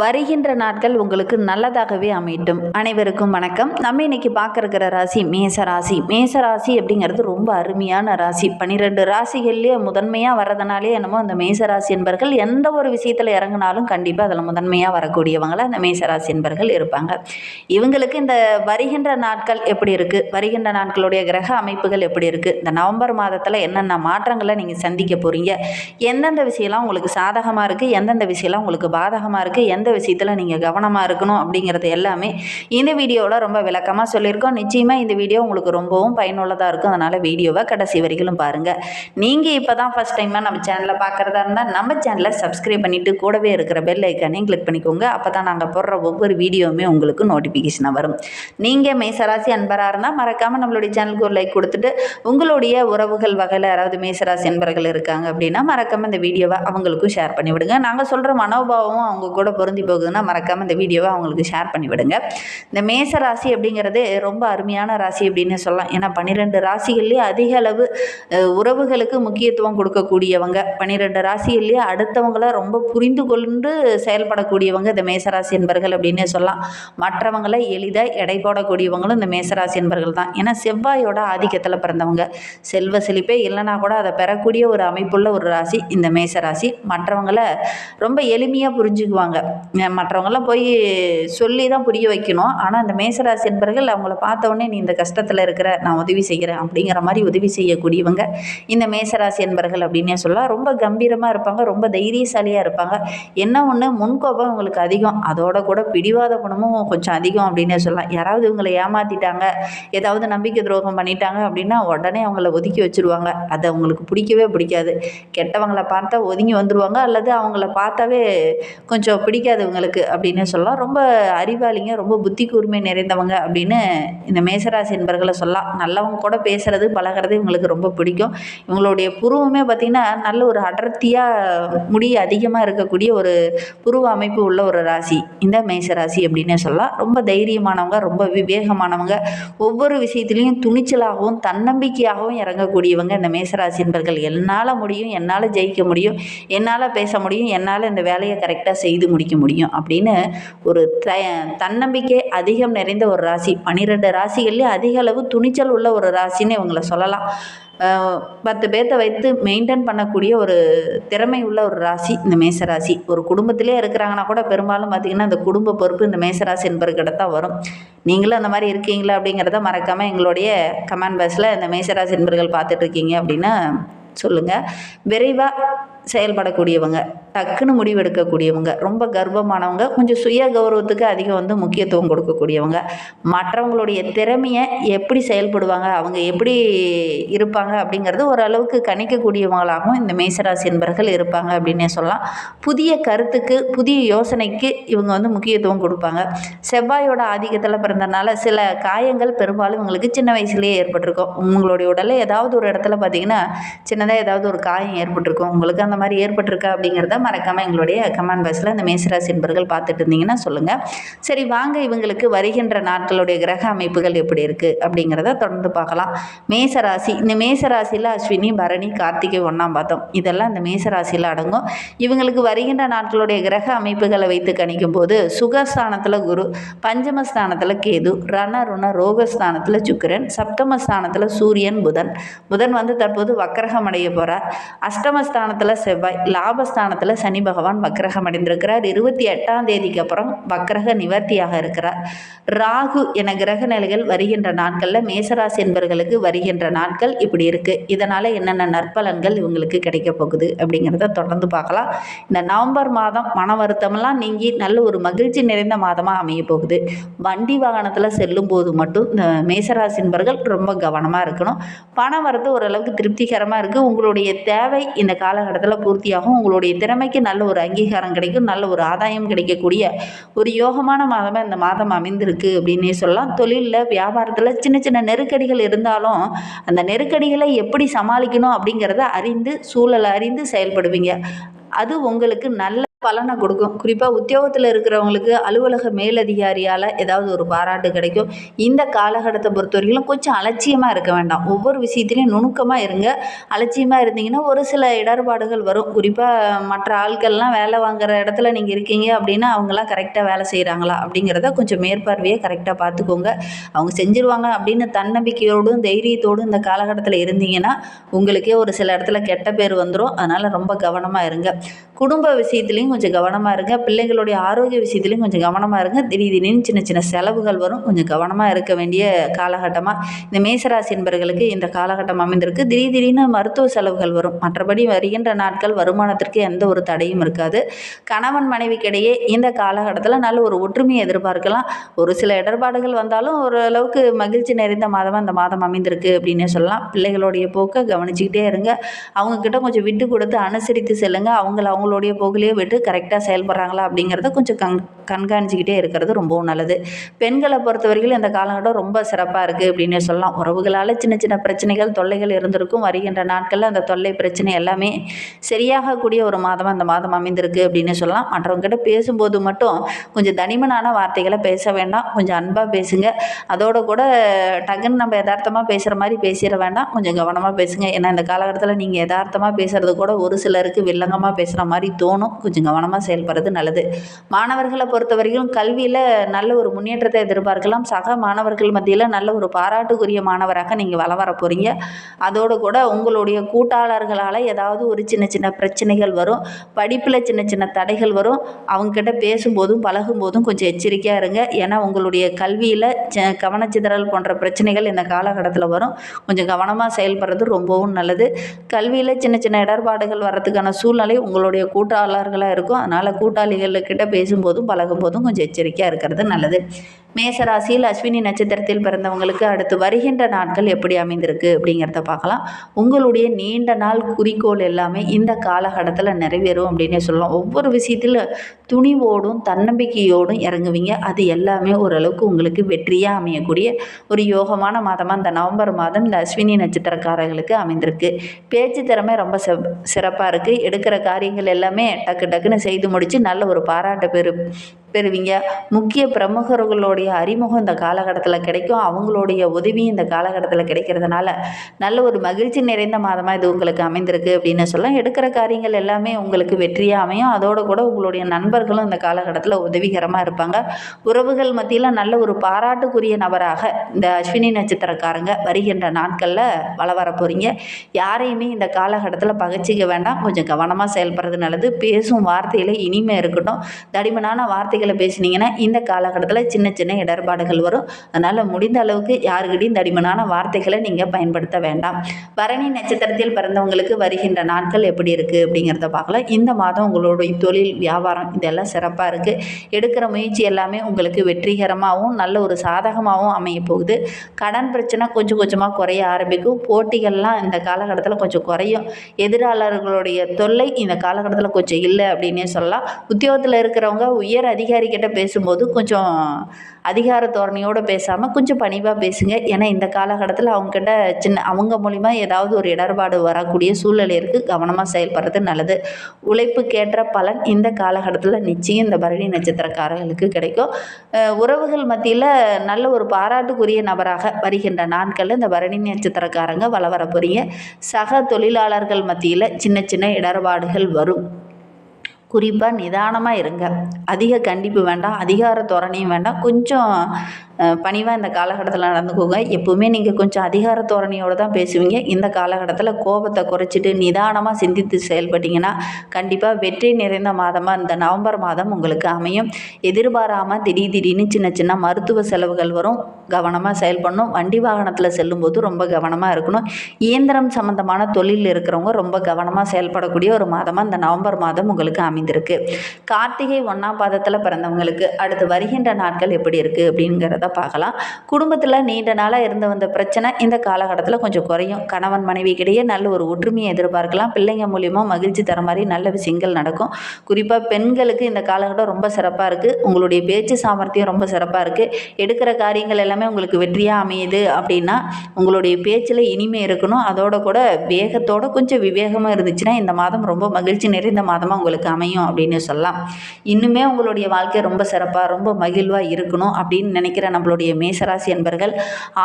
வருகின்ற நாட்கள் உங்களுக்கு நல்லதாகவே அமையட்டும். அனைவருக்கும் வணக்கம். நம்ம இன்னைக்கு பார்க்க இருக்கிற ராசி மேச ராசி. மேச ராசி அப்படிங்கிறது ரொம்ப அருமையான ராசி. பன்னிரெண்டு ராசிகள்லேயே முதன்மையாக வர்றதுனாலே என்னமோ அந்த மேச ராசி என்பர்கள் எந்த ஒரு விஷயத்தில் இறங்கினாலும் கண்டிப்பாக அதில் முதன்மையாக வரக்கூடியவங்கள அந்த மேச ராசி என்பர்கள் இருப்பாங்க. இவங்களுக்கு இந்த வருகின்ற நாட்கள் எப்படி இருக்குது வருகின்ற நாட்களுடைய கிரக அமைப்புகள் எப்படி இருக்குது இந்த நவம்பர் மாதத்தில் என்னென்ன மாற்றங்களை நீங்கள் சந்திக்க போகிறீங்க எந்தெந்த விஷயம்லாம் உங்களுக்கு சாதகமாக இருக்குது எந்தெந்த விஷயம்லாம் உங்களுக்கு பாதகமாக இருக்குது எந்த எந்த விஷயத்தில் நீங்கள் கவனமாக இருக்கணும் அப்படிங்கிறது எல்லாமே இந்த வீடியோவில் ரொம்ப விளக்கமாக சொல்லியிருக்கோம். நிச்சயமாக இந்த வீடியோ உங்களுக்கு ரொம்பவும் பயனுள்ளதாக இருக்கும். அதனால் வீடியோவை கடைசி வரைக்கும் பாருங்கள் நீங்கள் இப்போ தான் ஃபஸ்ட் டைமாக நம்ம சேனலை பார்க்குறதா இருந்தால் நம்ம சேனலை சப்ஸ்கிரைப் பண்ணிவிட்டு கூடவே இருக்கிற பெல் ஐக்கானையும் கிளிக் பண்ணிக்கோங்க. அப்போ தான் நாங்கள் போடுற ஒவ்வொரு வீடியோவுமே உங்களுக்கு நோட்டிஃபிகேஷனாக வரும். நீங்கள் மேசராசி அன்பராக இருந்தால் மறக்காமல் நம்மளுடைய சேனலுக்கு ஒரு லைக் கொடுத்துட்டு உங்களுடைய உறவுகள் வகையில் யாராவது மேசராசி அன்பர்கள் இருக்காங்க அப்படின்னா மறக்காமல் இந்த வீடியோவை அவங்களுக்கும் ஷேர் பண்ணிவிடுங்க. நாங்கள் சொல்கிற மனோபாவம் அவங்க கூட பொருந்து போகுதுன்னா மறக்காமல் இந்த வீடியோவை அவங்களுக்கு ஷேர் பண்ணி விடுங்க. இந்த மேச ராசி அப்படிங்கிறது ரொம்ப அருமையான ராசி அப்படின்னு சொல்லலாம். ஏன்னா பன்னிரெண்டு ராசிகள்லேயே அதிக அளவு உறவுகளுக்கு முக்கியத்துவம் கொடுக்கக்கூடியவங்க. பன்னிரெண்டு ராசிகள்லேயே அடுத்தவங்கள ரொம்ப புரிந்து கொண்டு செயல்படக்கூடியவங்க இந்த மேசராசி என்பர்கள் அப்படின்னு சொல்லலாம். மற்றவங்களை எளிதாக எடை போடக்கூடியவங்களும் இந்த மேசராசி என்பர்கள் தான். ஏன்னா செவ்வாயோட ஆதிக்கத்தில் பிறந்தவங்க. செல்வ செழிப்பே இல்லைனா கூட அதை பெறக்கூடிய ஒரு அமைப்புள்ள ஒரு ராசி இந்த மேச ராசி. மற்றவங்களை ரொம்ப எளிமையாக புரிஞ்சுக்குவாங்க. மற்றவங்களாம் போய் சொல்லி தான் புரிய வைக்கணும். ஆனால் அந்த மேசராசி என்பர்கள் அவங்கள பார்த்த நீ இந்த கஷ்டத்தில் இருக்கிற நான் உதவி செய்கிறேன் அப்படிங்கிற மாதிரி உதவி செய்யக்கூடியவங்க இந்த மேசராசி என்பர்கள் அப்படின்னே சொல்லலாம். ரொம்ப கம்பீரமாக இருப்பாங்க ரொம்ப தைரியசாலியாக இருப்பாங்க. என்ன ஒன்று முன்கோபம் அவங்களுக்கு அதிகம். அதோட கூட பிடிவாத குணமும் கொஞ்சம் அதிகம் அப்படின்னே சொல்லலாம். யாராவது இவங்களை ஏமாற்றிட்டாங்க ஏதாவது நம்பிக்கை துரோகம் பண்ணிட்டாங்க அப்படின்னா உடனே அவங்கள ஒதுக்கி வச்சுருவாங்க. அது அவங்களுக்கு பிடிக்கவே பிடிக்காது. கெட்டவங்களை பார்த்தா ஒதுங்கி வந்துடுவாங்க அல்லது அவங்கள பார்த்தாவே கொஞ்சம் பிடி பிடிக்காதவங்களுக்கு அப்படின்னு சொல்லலாம். ரொம்ப அறிவாளிங்க ரொம்ப புத்தி கூர்மை நிறைந்தவங்க அப்படின்னு இந்த மேசராசி என்பர்களை சொல்லலாம். நல்லவங்க கூட பேசுறது பழகிறது இவங்களுக்கு ரொம்ப பிடிக்கும். இவங்களுடைய புருவமே பார்த்திங்கன்னா நல்ல ஒரு அடர்த்தியாக முடி அதிகமாக இருக்கக்கூடிய ஒரு புருவ அமைப்பு உள்ள ஒரு ராசி. இந்த மேசராசி அப்படின்னே சொல்லலாம். ரொம்ப தைரியமானவங்க ரொம்ப விவேகமானவங்க. ஒவ்வொரு விஷயத்துலையும் துணிச்சலாகவும் தன்னம்பிக்கையாகவும் இறங்கக்கூடியவங்க இந்த மேசராசி என்பர்கள். என்னால் முடியும் என்னால் ஜெயிக்க முடியும் என்னால் பேச முடியும் என்னால் இந்த வேலையை கரெக்டாக செய்து முடிக்க முடியும் அப்படின்னு ஒரு த தன்னம்பிக்கை அதிகம் நிறைந்த ஒரு ராசி. பன்னிரெண்டு ராசிகள்லேயே அதிக அளவு துணிச்சல் உள்ள ஒரு ராசின்னு இவங்களை சொல்லலாம். பத்து பேர்த்த வைத்து மெயின்டைன் பண்ணக்கூடிய ஒரு திறமை உள்ள ஒரு ராசி இந்த மேசராசி. ஒரு குடும்பத்திலே இருக்கிறாங்கன்னா கூட பெரும்பாலும் பார்த்திங்கன்னா அந்த குடும்ப பொறுப்பு இந்த மேசராசி என்பவர்கிட்ட தான் வரும். நீங்களும் அந்த மாதிரி இருக்கீங்களா அப்படிங்கிறத மறக்காமல் எங்களுடைய கமெண்ட் பாக்ஸில் இந்த மேசராசி என்பர்கள் பார்த்துட்ருக்கீங்க அப்படின்னு அப்படின்னா சொல்லுங்கள் விரைவாக செயல்படக்கூடியவங்க டக்குன்னு முடிவெடுக்கக்கூடியவங்க ரொம்ப கர்வமானவங்க கொஞ்சம் சுய கௌரவத்துக்கு அதிகம் வந்து முக்கியத்துவம் கொடுக்கக்கூடியவங்க. மற்றவங்களுடைய திறமையை எப்படி செயல்படுவாங்க அவங்க எப்படி இருப்பாங்க அப்படிங்கிறது ஓரளவுக்கு கணிக்கக்கூடியவங்களாகவும் இந்த மேசராசி என்பர்கள் இருப்பாங்க அப்படின்னே சொல்லலாம். புதிய கருத்துக்கு புதிய யோசனைக்கு இவங்க வந்து முக்கியத்துவம் கொடுப்பாங்க. செவ்வாயோட ஆதிக்கத்தில் பிறந்தனால சில காயங்கள் பெரும்பாலும் இவங்களுக்கு சின்ன வயசுலேயே ஏற்பட்டிருக்கும். உங்களுடைய உடலில் ஏதாவது ஒரு இடத்துல பார்த்தீங்கன்னா சின்னதாக ஏதாவது ஒரு காயம் ஏற்பட்டிருக்கும். உங்களுக்கு அந்த மாதிரி ஏற்பட்டிருக்கா அப்படிங்கிறத மறக்காமல் எங்களுடைய கமெண்ட் பாக்ஸில் இந்த மேசராசி என்பர்கள் பார்த்துட்டு இருந்தீங்கன்னா சொல்லுங்கள் சரி வாங்க இவங்களுக்கு வருகின்ற நாட்களுடைய கிரக அமைப்புகள் எப்படி இருக்குது அப்படிங்கிறத தொடர்ந்து பார்க்கலாம். மேசராசி இந்த மேசராசியில் அஸ்வினி பரணி கார்த்திகை ஒன்றாம் பார்த்தோம் இதெல்லாம் இந்த மேசராசியில் அடங்கும். இவங்களுக்கு வருகின்ற நாட்களுடைய கிரக அமைப்புகளை வைத்து கணிக்கும் போது சுகஸ்தானத்தில் குரு பஞ்சமஸ்தானத்தில் கேது ரண ருண ரோகஸ்தானத்தில் சுக்கிரன் சப்தமஸ்தானத்தில் சூரியன் புதன். புதன் வந்து தற்போது வக்கரகம் அடைய போகிறார் அஷ்டமஸ்தானத்தில் செவ்வாய் லாபஸ்தானத்தில் சனி பகவான் வக்கரகம் அடைந்திருக்கிறார். இருபத்தி எட்டாம் தேதிக்கு அப்புறம் வக்கரக நிவர்த்தியாக இருக்கிறார். ராகு என கிரக நிலைகள் வருகின்ற நாட்களில் மேசராசி என்பவர்களுக்கு வருகின்ற நாட்கள் இப்படி இருக்குது இதனால் என்னென்ன நற்பலன்கள் இவங்களுக்கு கிடைக்க போகுது அப்படிங்கிறத தொடர்ந்து பார்க்கலாம். இந்த நவம்பர் மாதம் மன வருத்தமெல்லாம் நீங்கி நல்ல ஒரு மகிழ்ச்சி நிறைந்த மாதமாக அமைய போகுது. வண்டி வாகனத்தில் செல்லும் போது மட்டும் இந்த மேசராசி என்பவர்கள் ரொம்ப கவனமாக இருக்கணும். பணம் வரது ஓரளவுக்கு திருப்திகரமாக இருக்குது உங்களுடைய தேவை இந்த காலகட்டத்தில் பூர்த்தியாகும். உங்களுடைய திறமைக்கு நல்ல ஒரு அங்கீகாரம் கிடைக்கும். நல்ல ஒரு ஆதாயம் கிடைக்கக்கூடிய ஒரு யோகமான மாதமாக இந்த மாதம் அமைந்திருக்கு அப்படின்னே சொல்லலாம். தொழிலில் வியாபாரத்தில் சின்ன சின்ன நெருக்கடிகள் இருந்தாலும் அந்த நெருக்கடிகளை எப்படி சமாளிக்கணும் அப்படிங்கிறத அறிந்து சூழலை அறிந்து செயல்படுவீங்க. அது உங்களுக்கு நல்ல பலனை கொடுக்கும். குறிப்பாக உத்தியோகத்தில் இருக்கிறவங்களுக்கு அலுவலக மேலதிகாரியால் ஏதாவது ஒரு பாராட்டு கிடைக்கும். இந்த காலகட்டத்தை பொறுத்த வரைக்கும் கொஞ்சம் அலட்சியமாக இருக்க வேண்டாம். ஒவ்வொரு விஷயத்துலையும் நுணுக்கமாக இருங்க. அலட்சியமாக இருந்தீங்கன்னா ஒரு சில இடர்பாடுகள் வரும். குறிப்பாக மற்ற ஆட்கள்லாம் வேலை வாங்குற இடத்துல நீங்கள் இருக்கீங்க அப்படின்னா அவங்களாம் கரெக்டாக வேலை செய்கிறாங்களா அப்படிங்கிறத கொஞ்சம் மேற்பார்வையை கரெக்டாக பார்த்துக்கோங்க. அவங்க செஞ்சுருவாங்க அப்படின்னு தன்னம்பிக்கையோடும் தைரியத்தோடும் இந்த காலகட்டத்தில் இருந்தீங்கன்னா உங்களுக்கே ஒரு சில இடத்துல கெட்ட பேர் வந்துடும் அதனால் ரொம்ப கவனமாக இருங்க. குடும்ப விஷயத்துலையும் கொஞ்சம் கவனமாக இருங்க. பிள்ளைங்களுடைய ஆரோக்கிய விஷயத்துலையும் கொஞ்சம் கவனமாக இருங்க. திடீர் திடீர்னு சின்ன சின்ன செலவுகள் வரும். கொஞ்சம் கவனமாக இருக்க வேண்டிய காலகட்டமாக இந்த மேசராசி என்பவர்களுக்கு இந்த காலகட்டம் அமைந்திருக்கு. திடீர் திடீர்னு மருத்துவ செலவுகள் வரும். மற்றபடி வருகின்ற நாட்கள் வருமானத்திற்கு எந்த ஒரு தடையும் இருக்காது. கணவன் மனைவிக்கிடையே இந்த காலகட்டத்தில் நல்ல ஒரு ஒற்றுமையை எதிர்பார்க்கலாம். ஒரு சில இடர்பாடுகள் வந்தாலும் ஓரளவுக்கு மகிழ்ச்சி நிறைந்த மாதமாக அந்த மாதம் அமைந்திருக்கு அப்படின்னே சொல்லலாம். பிள்ளைகளுடைய போக்கை கவனிச்சுக்கிட்டே இருங்க. அவங்கக்கிட்ட கொஞ்சம் விட்டு கொடுத்து அனுசரித்து செல்லுங்க. அவங்கள அவங்களுடைய போக்கிலேயே விட்டு கரெக்டாக செயல்படுறாங்களா அப்படிங்கிறத கொஞ்சம் கண் கண்காணிச்சிக்கிட்டே இருக்கிறது ரொம்பவும் நல்லது. பெண்களை பொறுத்த வரைக்கும் இந்த காலகட்டம் ரொம்ப சிறப்பாக இருக்குது அப்படின்னே சொல்லலாம். உறவுகளால் சின்ன சின்ன பிரச்சனைகள் தொல்லைகள் இருந்திருக்கும். வருகின்ற நாட்களில் அந்த தொல்லை பிரச்சனை எல்லாமே சரியாகக்கூடிய ஒரு மாதமாக அந்த மாதம் அமைந்திருக்கு அப்படின்னு சொல்லலாம். மற்றவங்ககிட்ட பேசும்போது மட்டும் கொஞ்சம் தனிமனான வார்த்தைகளை பேச வேண்டாம். கொஞ்சம் அன்பாக பேசுங்க. அதோட கூட டக்குன்னு நம்ம யதார்த்தமாக பேசுகிற மாதிரி பேசிட வேண்டாம். கொஞ்சம் கவனமாக பேசுங்க. ஏன்னா இந்த காலகட்டத்தில் நீங்கள் யதார்த்தமாக பேசுகிறது கூட ஒரு சிலருக்கு வில்லங்கமாக பேசுகிற மாதிரி தோணும். கொஞ்சம் கவனமாக செயல்படுறது நல்லது. மாணவர்களை பொறுத்த வரைக்கும் கல்வியில் நல்ல ஒரு முன்னேற்றத்தை எதிர்பார்க்கலாம். சக மாணவர்கள் மத்தியில் நல்ல ஒரு பாராட்டுக்குரிய மாணவராக நீங்கள் வள வர போகிறீங்க அதோடு கூட உங்களுடைய கூட்டாளர்களால் ஏதாவது ஒரு சின்ன சின்ன பிரச்சனைகள் வரும் படிப்பில் சின்ன சின்ன தடைகள் வரும் அவங்கக்கிட்ட பேசும்போதும் பழகும்போதும் கொஞ்சம் எச்சரிக்கையாக இருங்க. ஏன்னா உங்களுடைய கல்வியில் ச கவனச்சிதறல் போன்ற பிரச்சனைகள் இந்த காலகட்டத்தில் வரும். கொஞ்சம் கவனமாக செயல்படுறது ரொம்பவும் நல்லது. கல்வியில் சின்ன சின்ன இடர்பாடுகள் வர்றதுக்கான சூழ்நிலை உங்களுடைய கூட்டாளர்களை இருக்கும். அதனால் கூட்டாளிகள்கிட்ட பேசும்போதும் பழகும்போதும் கொஞ்சம் எச்சரிக்கையாக இருக்கிறது நல்லது. மேசராசியில் அஸ்வினி நட்சத்திரத்தில் பிறந்தவங்களுக்கு அடுத்து வருகின்ற நாட்கள் எப்படி அமைந்திருக்கு அப்படிங்கிறத பார்க்கலாம். உங்களுடைய நீண்ட நாள் குறிக்கோள் எல்லாமே இந்த காலகட்டத்தில் நிறைவேறும் அப்படின்னே சொல்லலாம். ஒவ்வொரு விஷயத்தில் துணிவோடும் தன்னம்பிக்கையோடும் இறங்குவீங்க. அது எல்லாமே ஓரளவுக்கு உங்களுக்கு வெற்றியாக அமையக்கூடிய ஒரு யோகமான மாதமாக இந்த நவம்பர் மாதம் இந்த அஸ்வினி நட்சத்திரக்காரர்களுக்கு அமைந்திருக்கு. பேச்சு திறமை ரொம்ப சிறப்பாக இருக்குது எடுக்கிற காரியங்கள் எல்லாமே டக்கு டக்குன்னு செய்து முடித்து நல்ல ஒரு பாராட்டு பெறு பெறுவீங்க. முக்கிய பிரமுகர்களுடைய அறிமுகம் இந்த காலகட்டத்தில் கிடைக்கும். அவங்களுடைய உதவியும் இந்த காலகட்டத்தில் கிடைக்கிறதுனால நல்ல ஒரு மகிழ்ச்சி நிறைந்த மாதமாக இது உங்களுக்கு அமைந்திருக்கு அப்படின்னு சொல்லலாம். எடுக்கிற காரியங்கள் எல்லாமே உங்களுக்கு வெற்றியாக அமையும். அதோடு கூட உங்களுடைய நண்பர்களும் இந்த காலகட்டத்தில் உதவிகரமாக இருப்பாங்க. உறவுகள் மத்தியில் நல்ல ஒரு பாராட்டுக்குரிய நபராக இந்த அஸ்வினி நட்சத்திரக்காரங்க வருகின்ற நாட்களில் வள வர போகிறீங்க யாரையுமே இந்த காலகட்டத்தில் பகச்சிக்க வேண்டாம். கொஞ்சம் கவனமாக செயல்படுறது நல்லது. பேசும் வார்த்தையில் இனிமே இருக்கட்டும். தடிமனான வார்த்தைகள் பேசுனீங்கன்னா இந்த காலகட்டத்தில் சின்ன சின்ன இடர்பாடுகள் வரும். அதனால் முடிந்த அளவுக்கு யாருக்கிட்டையும் தடிமனான வார்த்தைகளை நீங்கள் பயன்படுத்த வேண்டாம். பரணி நட்சத்திரத்தில் பிறந்தவங்களுக்கு வருகின்ற நாட்கள் எப்படி இருக்குது அப்படிங்கிறத பார்க்கலாம். இந்த மாதம் உங்களுடைய தொழில் வியாபாரம் இதெல்லாம் சிறப்பாக இருக்குது எடுக்கிற முயற்சி எல்லாமே உங்களுக்கு வெற்றிகரமாகவும் நல்ல ஒரு சாதகமாகவும் அமைய போகுது. கடன் பிரச்சனை கொஞ்சம் கொஞ்சமாக குறைய ஆரம்பிக்கும். போட்டிகள்லாம் இந்த காலகட்டத்தில் கொஞ்சம் குறையும். எதிராளர்களுடைய தொல்லை இந்த காலகட்டத்தில் கொஞ்சம் இல்லை அப்படின்னே சொல்லலாம். உத்தியோகத்தில் இருக்கிறவங்க உயர் அதிகாரிகிட்ட பேசும்போது கொஞ்சம் அதிகார தோரணையோடு பேசாமல் கொஞ்சம் பணிவாக பேசுங்க. ஏன்னா இந்த காலகட்டத்தில் அவங்கக்கிட்ட சின்ன அவங்க மூலிமா ஏதாவது ஒரு இடர்பாடு வரக்கூடிய சூழ்நிலை இருக்குது கவனமாக செயல்படுறது நல்லது. உழைப்புக்கேற்ற பலன் இந்த காலகட்டத்தில் நிச்சயம் இந்த பரணி நட்சத்திரக்காரர்களுக்கு கிடைக்கும். உறவுகள் மத்தியில் நல்ல ஒரு பாராட்டுக்குரிய நபராக வருகின்ற நாட்களில் இந்த பரணி நட்சத்திரக்காரங்க வள வர போகிறீங்க சக தொழிலாளர்கள் மத்தியில் சின்ன சின்ன இடர்பாடுகள் வரும். குறிப்பாக நிதானமாக இருங்க. அதிக கண்டிப்பு வேண்டாம். அதிகார தோரணையும் வேண்டாம். கொஞ்சம் பணிவாக இந்த காலகட்டத்தில் நடந்துக்கோங்க. எப்போவுமே நீங்கள் கொஞ்சம் அதிகார தோரணையோடு தான் பேசுவீங்க. இந்த காலகட்டத்தில் கோபத்தை குறைச்சிட்டு நிதானமாக சிந்தித்து செயல்பட்டீங்கன்னா கண்டிப்பாக வெற்றி நிறைந்த மாதமாக இந்த நவம்பர் மாதம் உங்களுக்கு அமையும். எதிர்பாராமல் திடீர் திடீர்னு சின்ன சின்ன மருத்துவ செலவுகள் வரும். கவனமாக செயல்படணும். வண்டி வாகனத்தில் செல்லும்போது ரொம்ப கவனமாக இருக்கணும். இயந்திரம் சம்மந்தமான தொழிலில் இருக்கிறவங்க ரொம்ப கவனமாக செயல்படக்கூடிய ஒரு மாதமாக இந்த நவம்பர் மாதம் உங்களுக்கு அமைந்திருக்கு. கார்த்திகை ஒன்றாம் பாதத்தில் பிறந்தவங்களுக்கு அடுத்து வருகின்ற நாட்கள் எப்படி இருக்குது அப்படிங்கிறத பார்க்கலாம். குடும்பத்தில் நீண்ட நாளாக இருந்து வந்த பிரச்சனை இந்த காலகட்டத்தில் கொஞ்சம் குறையும். கணவன் மனைவிக்கிடையே நல்ல ஒரு ஒற்றுமையை எதிர்பார்க்கலாம். பிள்ளைங்க மூலியமாக மகிழ்ச்சி தர மாதிரி நல்ல விஷயங்கள் நடக்கும். குறிப்பாக பெண்களுக்கு இந்த காலகட்டம் ரொம்ப சிறப்பாக இருக்குது உங்களுடைய பேச்சு சாமர்த்தியம் ரொம்ப சிறப்பாக இருக்குது எடுக்கிற காரியங்கள் எல்லாமே உங்களுக்கு வெற்றியாக அமையுது அப்படின்னா உங்களுடைய பேச்சில் இனிமை இருக்கணும். அதோட கூட வேகத்தோட கொஞ்சம் விவேகமாக இருந்துச்சுன்னா இந்த மாதம் ரொம்ப மகிழ்ச்சி நிறைந்த மாதமாக உங்களுக்கு அமையும் அப்படின்னு சொல்லலாம். இன்னுமே உங்களுடைய வாழ்க்கை ரொம்ப சிறப்பாக ரொம்ப மகிழ்வாக இருக்கணும் அப்படின்னு நினைக்கிற நம்மளுடைய மேசராசி அன்பர்கள்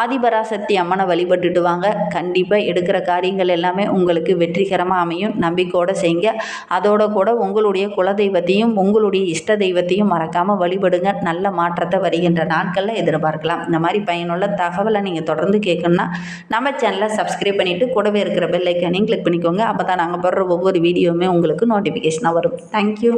ஆதிபராசக்தி அம்மனை வழிபட்டுட்டு வாங்க கண்டிப்பாக எடுக்கிற காரியங்கள் எல்லாமே உங்களுக்கு வெற்றிகரமாக அமையும். நம்பிக்கையோடு செய்யுங்க அதோட கூட உங்களுடைய குலதெய்வத்தையும் உங்களுடைய இஷ்ட தெய்வத்தையும் மறக்காமல் வழிபடுங்க. நல்ல மாற்றத்தை வருகின்ற நாட்களில் எதிர்பார்க்கலாம். இந்த மாதிரி பயனுள்ள தகவலை நீங்கள் தொடர்ந்து கேட்கணுன்னா நம்ம சேனலை சப்ஸ்கிரைப் பண்ணிவிட்டு கூடவே இருக்கிற பெல் ஐக்கானையும் கிளிக் பண்ணிக்கோங்க. அப்போ தான் நாங்கள் போடுற ஒவ்வொரு வீடியோவுமே உங்களுக்கு நோட்டிஃபிகேஷனாக வரும். தேங்க்யூ